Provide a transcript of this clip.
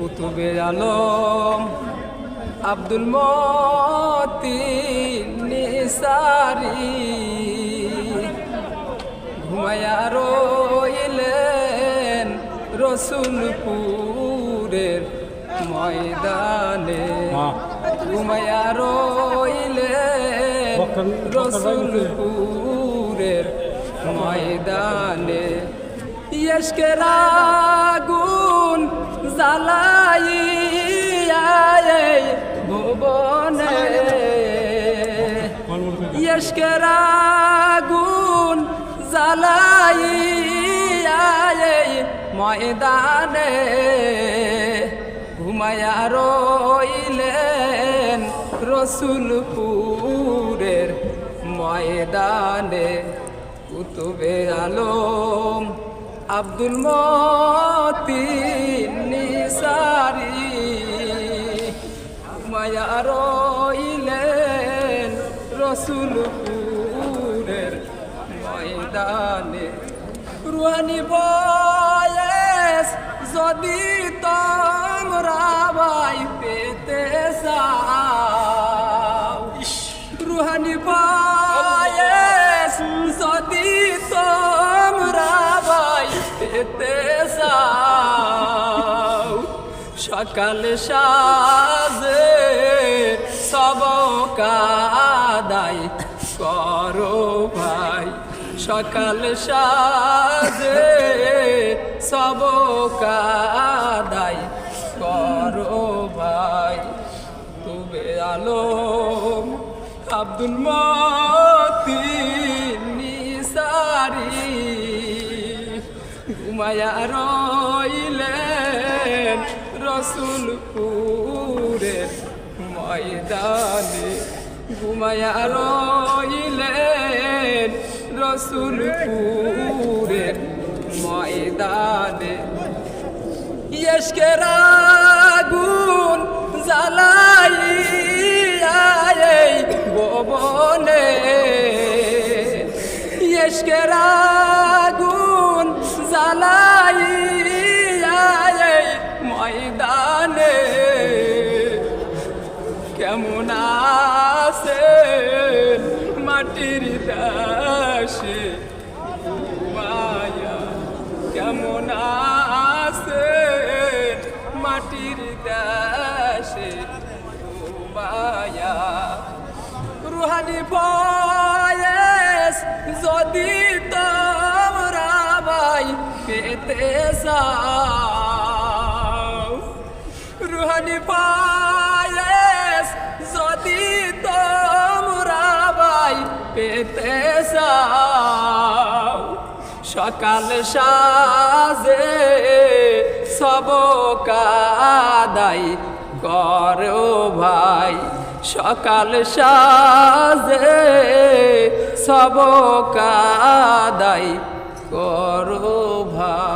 কুতুবে আলম আব্দুল মতি নিসারি। ঘুমায়া রইলেন রসুলপুরের ময়দানে। ঘুমায়া রইলেন রসুলপুরের ময়দানে। ইয়স্কের আগুন জ্বালাইয়া এই ভুবনে ইয়স্কের ময়দানে ঘুমায়া রইলেন রসুলপুরের ময়দানে কুতুবে আলম আব্দুল মতি রসুলপুরের ময়দানে। রুহানি বয়েস যদি তোমরা ভাই পেতে চাও। রুহানি বয়েস যদি তোমরা ভাই পেতে সকাল সাজে সব কাদাই করো ভাই। সকাল সাজে সব কাদাই করো ভাই। তুবে আলম আব্দুল মতি নিসারি ঘুমায়া রইলেন। রসুলপুরের ময়দানে ঘুমায়া রইলেন রসুলপুরের ময়দানে। ইয়স্কের আগুন জ্বালাইয়া এই ভবনে। ইয়স্কের আগুন জ্বালাইয়া মাটির দাসে মায়া কেমন আছে? মাটির দাসে মায়া। রুহানি বয়েস যদি তোমরা ভাই পেতে চাও। রুহানি পায়েস সকাল সাজে সব কাদাই গর ভাই। সকাল সাজে সব কাদাই গর ভাই।